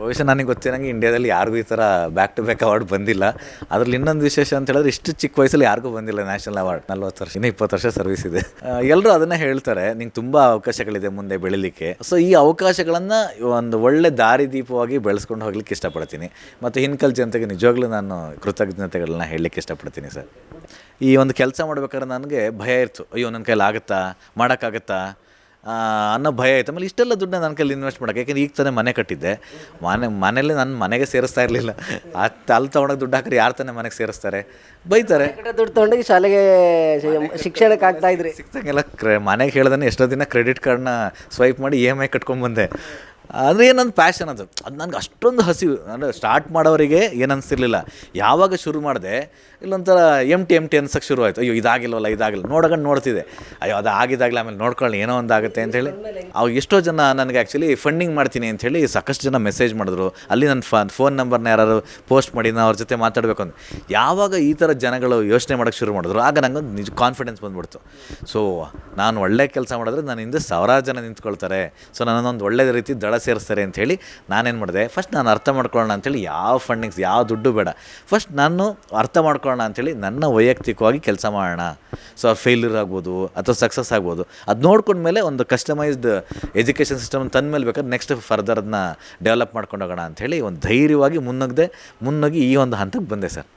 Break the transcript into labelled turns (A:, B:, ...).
A: ಬಹುಶಃ ನನಗೆ ಗೊತ್ತಿರೋಂಗೆ ಇಂಡಿಯಾದಲ್ಲಿ ಯಾರಿಗೂ ಈ ಥರ ಬ್ಯಾಕ್ ಟು ಬ್ಯಾಕ್ ಅವಾರ್ಡ್ ಬಂದಿಲ್ಲ. ಅದ್ರಲ್ಲಿ ಇನ್ನೊಂದು ವಿಶೇಷ ಅಂತ ಹೇಳಿದ್ರೆ ಇಷ್ಟು ಚಿಕ್ಕ ವಯಸ್ಸಲ್ಲಿ ಯಾರಿಗೂ ಬಂದಿಲ್ಲ ನ್ಯಾಷನಲ್ ಅವಾರ್ಡ್ ನಲ್ವತ್ತು ವರ್ಷ, ಇನ್ನೂ ಇಪ್ಪತ್ತು ವರ್ಷ ಸರ್ವಿಸ್ ಇದೆ. ಎಲ್ಲರೂ ಅದನ್ನ ಹೇಳ್ತಾರೆ, ನಿಂಗೆ ತುಂಬ ಅವಕಾಶಗಳಿದೆ ಮುಂದೆ ಬೆಳಿಲಿಕ್ಕೆ. ಸೊ ಈ ಅವಕಾಶಗಳನ್ನು ಒಂದು ಒಳ್ಳೆ ದಾರಿದೀಪವಾಗಿ ಬೆಳೆಸ್ಕೊಂಡು ಹೋಗ್ಲಿಕ್ಕೆ ಇಷ್ಟಪಡ್ತೀನಿ. ಮತ್ತು ಹಿನ್ಕಲ್ ಜನತೆಗೆ ನಿಜವಾಗ್ಲೂ ನಾನು ಕೃತಜ್ಞತೆಗಳನ್ನ ಹೇಳಲಿಕ್ಕೆ ಇಷ್ಟಪಡ್ತೀನಿ ಸರ್. ಈ ಒಂದು ಕೆಲಸ ಮಾಡ್ಬೇಕಾದ್ರೆ ನನಗೆ ಭಯ ಇತ್ತು ಅಯ್ಯೋ ನನ್ನ ಕೈಲಿ ಆಗುತ್ತಾ ಮಾಡೋಕ್ಕಾಗತ್ತಾ? ಅನ್ನೋ ಭಯ ಆಯ್ತು. ಆಮೇಲೆ ಇಷ್ಟೆಲ್ಲ ದುಡ್ಡನ್ನ ನನ್ನ ಕೈಲಿ ಇನ್ವೆಸ್ಟ್ ಮಾಡೋಕೆ ಯಾಕೆಂದ್ರೆ ಈಗ ತಾನೇ ಮನೆ ಕಟ್ಟಿದ್ದೆ. ಮನೆ ಮನೇಲಿ ನನ್ನ ಮನೆಗೆ ಸೇರಿಸ್ತಾ ಇರಲಿಲ್ಲ. ಅಲ್ಲಿ ತೊಗೊಂಡೋಗಿ ದುಡ್ಡು ಹಾಕ್ರಿ ಯಾರು ತಾನೇ ಮನೆಗೆ ಸೇರಿಸ್ತಾರೆ? ಬೈತಾರೆ.
B: ದುಡ್ಡು ತೊಗೊಂಡೋಗಿ ಶಾಲೆಗೆ ಶಿಕ್ಷಣಕ್ಕೆ ಆಗ್ತಾ ಇದ್ರಿ.
A: ಸಿಕ್ತಂಗೆಲ್ಲ ಕ್ರೆ ಮನೆಗೆ ಹೇಳ್ದಾನೆ ಎಷ್ಟೋ ದಿನ ಕ್ರೆಡಿಟ್ ಕಾರ್ಡ್ನ ಸ್ವೈಪ್ ಮಾಡಿ ಇ ಎಂ ಐ ಕಟ್ಕೊಂಡ್ಬಂದೆ ಅಂದರೆ ಏನೊಂದು ಪ್ಯಾಷನ್ ಅದು. ಅದು ನನಗೆ ಅಷ್ಟೊಂದು ಹಸಿವು ಅಂದರೆ ಸ್ಟಾರ್ಟ್ ಮಾಡೋರಿಗೆ ಏನು ಯಾವಾಗ ಶುರು ಮಾಡಿದೆ, ಇಲ್ಲೊಂಥರ ಎಂ ಟಿ ಎಂ ಟಿ ಅನ್ಸಕ್ಕೆ ಶುರು ಆಯಿತು ಅಯ್ಯೋ, ಇದಾಗಿಲ್ವಲ್ಲ, ಇದಾಗಿಲ್ಲ. ನೋಡೋಕೊಂಡು ನೋಡ್ತಿದೆ ಅಯ್ಯೋ, ಅದು ಆಗಿದಾಗಲಿ ಆಮೇಲೆ ನೋಡ್ಕೊಳ್ಳಿ, ಏನೋ ಒಂದು ಆಗುತ್ತೆ ಅಂತೇಳಿ ಎಷ್ಟೋ ಜನ ನನಗೆ ಆ್ಯಕ್ಚುಲಿ ಫಂಡಿಂಗ್ ಮಾಡ್ತೀನಿ ಅಂಥೇಳಿ ಸಾಕಷ್ಟು ಜನ ಮೆಸೇಜ್ ಮಾಡಿದ್ರು. ಅಲ್ಲಿ ನನ್ನ ಫ ಫೋನ್ ನಂಬರ್ನ ಯಾರು ಪೋಸ್ಟ್ ಮಾಡಿ ನಾನು ಅವ್ರ ಜೊತೆ ಮಾತಾಡಬೇಕು ಅಂತ ಯಾವಾಗ ಈ ಥರ ಜನಗಳು ಯೋಚನೆ ಮಾಡೋಕ್ಕೆ ಶುರು ಮಾಡಿದ್ರು, ಆಗ ನನಗೆ ನಿಜ ಕಾನ್ಫಿಡೆನ್ಸ್ ಬಂದ್ಬಿಡ್ತು. ಸೊ ನಾನು ಒಳ್ಳೆ ಕೆಲಸ ಮಾಡಿದ್ರೆ ನನ್ನ ಹಿಂದೆ ಸಾವಿರಾರು ಜನ ನಿಂತ್ಕೊಳ್ತಾರೆ. ಸೊ ನನ್ನೊಂದು ಒಳ್ಳೆಯ ರೀತಿ ದಳ ಸೇರಿಸ್ತಾರೆ ಅಂಥೇಳಿ ನಾನೇನು ಮಾಡಿದೆ ಫಸ್ಟ್ ನಾನು ಅರ್ಥ ಮಾಡ್ಕೊಳ್ಳೋಣ ಅಂಥೇಳಿ ಯಾವ ಫಂಡಿಂಗ್ಸ್ ಯಾವ ದುಡ್ಡು ಬೇಡ. ಫಸ್ಟ್ ನಾನು ಅರ್ಥ ಮಾಡ್ಕೊಳ್ಳೋಣ ಅಂಥೇಳಿ ನನ್ನ ವೈಯಕ್ತಿಕವಾಗಿ ಕೆಲಸ ಮಾಡೋಣ. ಸೊ ಫೇಲ್ಯೂರ್ ಆಗ್ಬೋದು ಅಥವಾ ಸಕ್ಸಸ್ ಆಗ್ಬೋದು. ಅದು ನೋಡ್ಕೊಂಡ ಮೇಲೆ ಒಂದು ಕಸ್ಟಮೈಸ್ಡ್ ಎಜುಕೇಷನ್ ಸಿಸ್ಟಮ್ ತಂದ ಮೇಲೆ ಬೇಕಾದ್ರೆ ನೆಕ್ಸ್ಟ್ ಫರ್ದರ್ ಅದನ್ನ ಡೆವಲಪ್ ಮಾಡ್ಕೊಂಡು ಹೋಗೋಣ ಅಂಥೇಳಿ ಒಂದು ಧೈರ್ಯವಾಗಿ ಮುನ್ನುಗ್ಗದೆ ಮುನ್ನುಗ್ಗಿ ಈ ಒಂದು ಹಂತಕ್ಕೆ ಬಂದೆ ಸರ್.